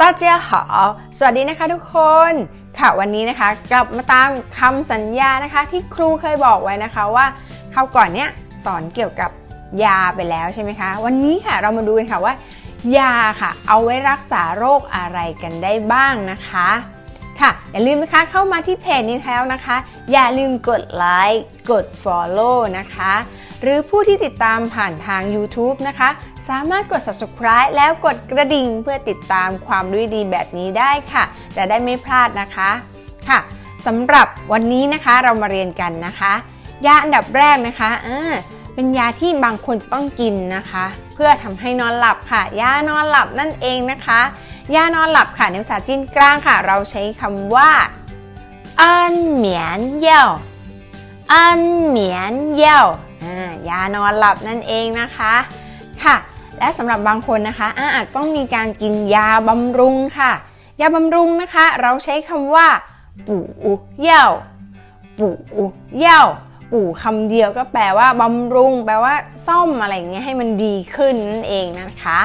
ตาเจียหอสวัสดีนะคะทุกคน ค่ะวันนี้นะคะ กลับมาตามคำสัญญานะคะ ที่ครูเคยบอกไว้นะคะว่าคราวก่อนเนี้ยสอนเกี่ยวกับยาไปแล้วใช่ไหมคะ วันนี้ค่ะเรามาดูกันค่ะว่า ยาค่ะ เอาไว้รักษาโรคอะไรกันได้บ้างนะคะ ค่ะ อย่าลืมนะคะเข้ามาที่เพจนี้แล้วนะคะ อย่าลืมกดไลค์กด Follow นะคะ หรือผู้ที่ติดตามผ่านทาง YouTube นะคะ สามารถกด Subscribe แล้วกดกระดิ่งเพื่อติดตามความรู้ดีแบบนี้ได้ค่ะ จะได้ไม่พลาดนะคะค่ะสำหรับวันนี้นะคะเรามาเรียนกันนะคะ ยาอันดับแรกนะคะเอ่าเป็นยาที่บางคนจะต้องกินนะคะ เพื่อทำให้นอนหลับค่ะ ยานอนหลับนั่นเองนะคะ ยานอนหลับค่ะในภาษาจีนกลางค่ะ เราใช้คำว่าอันเหมียนเย่าอันเหมียนเย่าอ่า ยานอนหลับนั่นเองนะคะค่ะ และสำหรับบางคนนะคะอาอาจต้องมีการกินยาบำรุงค่ะ ยาบำรุงนะคะ เราใช้คำว่าปู่เย่าปู่เย่าปู่คำเดียวก็แปลว่าบำรุง แปลว่าซ่อมอะไรเงี้ยให้มันดีขึ้นนั่นเองนะคะ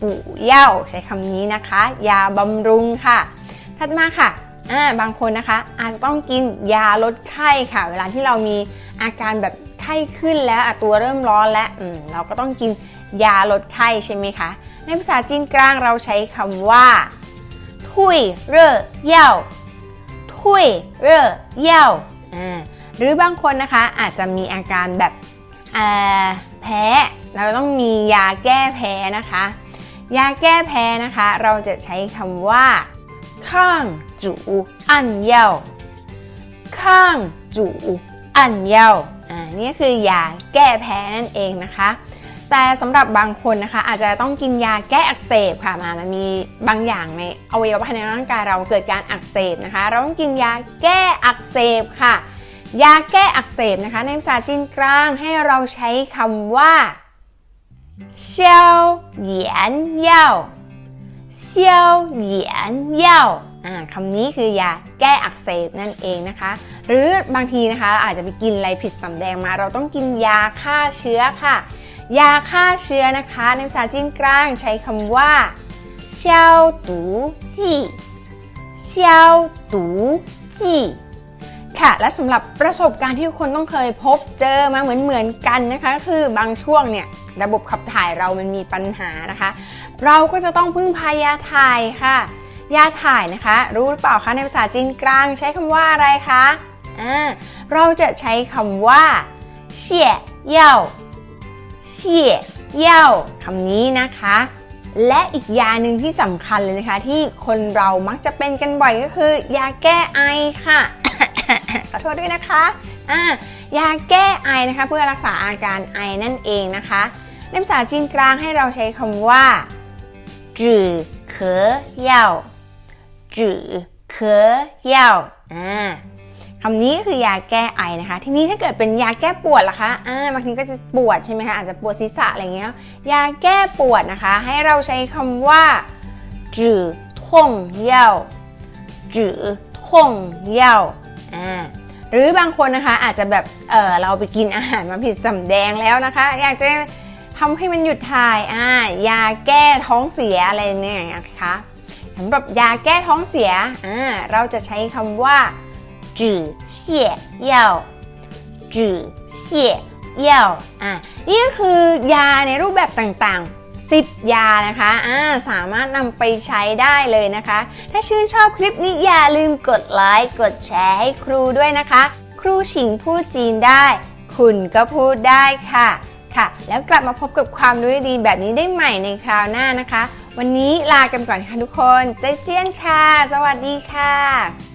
ปู่เย่าใช้คำนี้นะคะ ยาบำรุงค่ะ ถัดมาค่ะอ่าบางคนนะคะ อาจจะต้องกินยาลดไข้ค่ะ เวลาที่เรามีอาการแบบ ไข้ขึ้นแล้วอะตัวเริ่มร้อนแล้วเราก็ต้องกินยาลดไข้ใช่ไหมคะ ในภาษาจีนกลางเราใช้คำว่า ทุยเร่เย่าทุยเร่เย่าหรือบางคนนะคะอาจจะมีอาการแบบแพ้ เราต้องมียาแก้แพ้นะคะ ยาแก้แพ้นะคะ เราจะใช้คำว่าข้างจูอันเย่าข้างจูอันเย่า อ่านี่คือยาแก้แพ้นั่นเองนะคะ แต่สำหรับบางคนนะคะ อาจจะต้องกินยาแก้อักเสบค่ะมามันมีบางอย่างในอวัยวะภายในร่างกายเราเกิดการอักเสบนะคะ เราต้องกินยาแก้อักเสบค่ะ ยาแก้อักเสบนะคะ ในภาษาจีนกลางให้เราใช้คำว่าเซียวเหยี ยนเย่าเซียวเหยียนเย่าอ่าคำนี้คือยาแก้อักเสบนั่นเองนะคะ หรือบางทีนะคะอาจจะไปกินอะไรผิดสำแดงมา เราต้องกินยาฆ่าเชื้อค่ะ ยาฆ่าเชื้อนะคะ ในภาษาจีนกลางใช้คำว่า消毒剂消毒剂ค่ะ และสำหรับประสบการณ์ที่ทุกคนต้องเคยพบเจอมาเหมือนเหมือนๆกันนะคะก็คือบางช่วงเนี่ยระบบขับถ่ายเรามันมีปัญหานะคะ เราก็จะต้องพึ่งพายาถ่ายค่ะ ยาถ่ายนะคะ รู้หรือเปล่าคะในภาษาจีนกลางใช้คำว่าอะไรคะอ่าเราจะใช้คำว่าเชี่ยเย่าเชี่ยเย่าคำนี้นะคะ และอีกยาหนึ่งที่สำคัญเลยนะคะ ที่คนเรามักจะเป็นกันบ่อยก็คือ ยาแก้ไอค่ะขอโทษด้วยนะคะอ่ายาแก้ไอนะคะ เพื่อรักษาอาการไอนั่นเองนะคะในภาษาจีนกลางให้เราใช้คำว่าจือเคอเย่า จือเคอเย่าอ่าคำนี้ก็คือยาแก้ไอนะคะ ทีนี้ถ้าเกิดเป็นยาแก้ปวดล่ะคะอ่าบางทีก็จะปวดใช่ไหมคะอาจจะปวดศีรษะอะไรเงี้ยยาแก้ปวดนะคะ ให้เราใช้คำว่าจือท่งเย่าจือท่งเย่าอ่าหรือบางคนนะคะอาจจะแบบเออเราไปกินอาหารมาผิดสำแดงแล้วนะคะ อยากจะทำให้มันหยุดถ่ายอ่ายาแก้ท้องเสียอะไรเนี่ยนะคะ สำหรับยาแก้ท้องเสียอ่าเราจะใช้คำว่าจื่อเสี่ยเย่าจื่อเสี่ยเย่าอะนี่ก็คือยาในรูปแบบต่างๆ10ยานะคะอ่าสามารถนำไปใช้ได้เลยนะคะ ถ้าชื่นชอบคลิปนี้อย่าลืมกดไลค์ กดแชร์ให้ครูด้วยนะคะ ครูฉิงพูดจีนได้ คุณก็พูดได้ค่ะ ค่ะ แล้วกลับมาพบกับความรู้ดีๆแบบนี้ได้ใหม่ในคราวหน้านะคะ วันนี้ลากันก่อนค่ะทุกคน ใจเจี้ยนค่ะ สวัสดีค่ะ